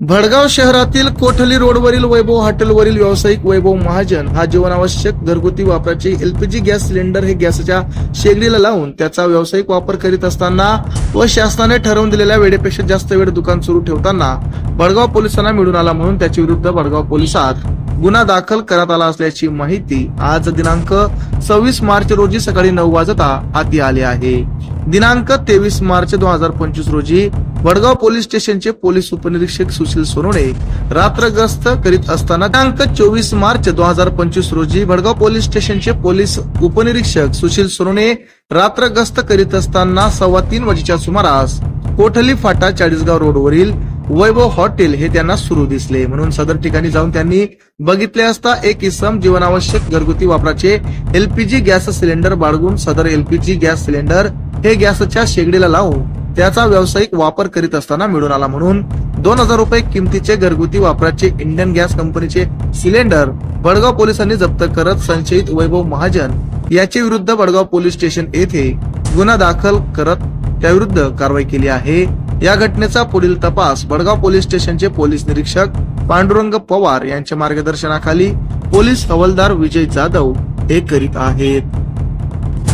भडगाव शहरातील कोठली रोडवरील वैभव हॉटेलवरील व्यावसायिक वैभव महाजन हा जीवनावश्यक घरगुती वापराचे एलपीजी गॅस सिलेंडर हे गॅसच्या शेगडीला लावून त्याचा व्यावसायिक वापर करीत असताना व शासनाने ठरवून दिलेल्या वेळेपेक्षा जास्त वेळ दुकान सुरू ठेवताना भडगाव पोलिसांना मिळून आला म्हणून त्याच्या विरुद्ध भडगाव पोलिसात गुन्हा दाखल करण्यात आला असल्याची माहिती आज दिनांक सव्वीस मार्च रोजी सकाळी नऊ वाजता हाती आली आहे. दिनांक तेवीस मार्च दोन हजार पंचवीस रोजी वडगाव पोलीस स्टेशनचे पोलीस उपनिरीक्षक सुशील सोनवणे रात्रग्रस्त करीत असताना दिनांक चोवीस मार्च दोन हजार पंचवीस रोजी भडगाव पोलीस स्टेशनचे पोलीस उपनिरीक्षक सुशील सोनवणे रात्रग्रस्त करीत असताना सव्वा तीन वाजेच्या सुमारास कोठली फाटा चाळीसगाव रोडवरील वैभव हॉटेल हे त्यांना सुरू दिसले. म्हणून सदर ठिकाणी जाऊन त्यांनी बघितले असता एक इसम जीवनावश्यक घरगुती वापराचे एलपीजी गॅस सिलेंडर बाळगून सदर एलपीजी गॅस सिलेंडर हे गॅसच्या शेगडीला लावून त्याचा व्यावसायिक वापर करीत असताना मिळून आला म्हणून दोन हजार रुपये किमतीचे घरगुती वापराचे Indian gas company cylinder Badgaon पोलिसांनी जप्त करत संशयित वैभव महाजन याच्या विरुद्ध बडगाव पोलीस स्टेशन येथे गुन्हा दाखल करत त्याविरुद्ध कारवाई केली आहे. या घटनेचा पुढील तपास बडगाव पोलीस स्टेशनचे पोलीस निरीक्षक पांडुरंग पवार यांच्या मार्गदर्शनाखाली पोलीस हवालदार विजय जाधव हे करीत आहेत.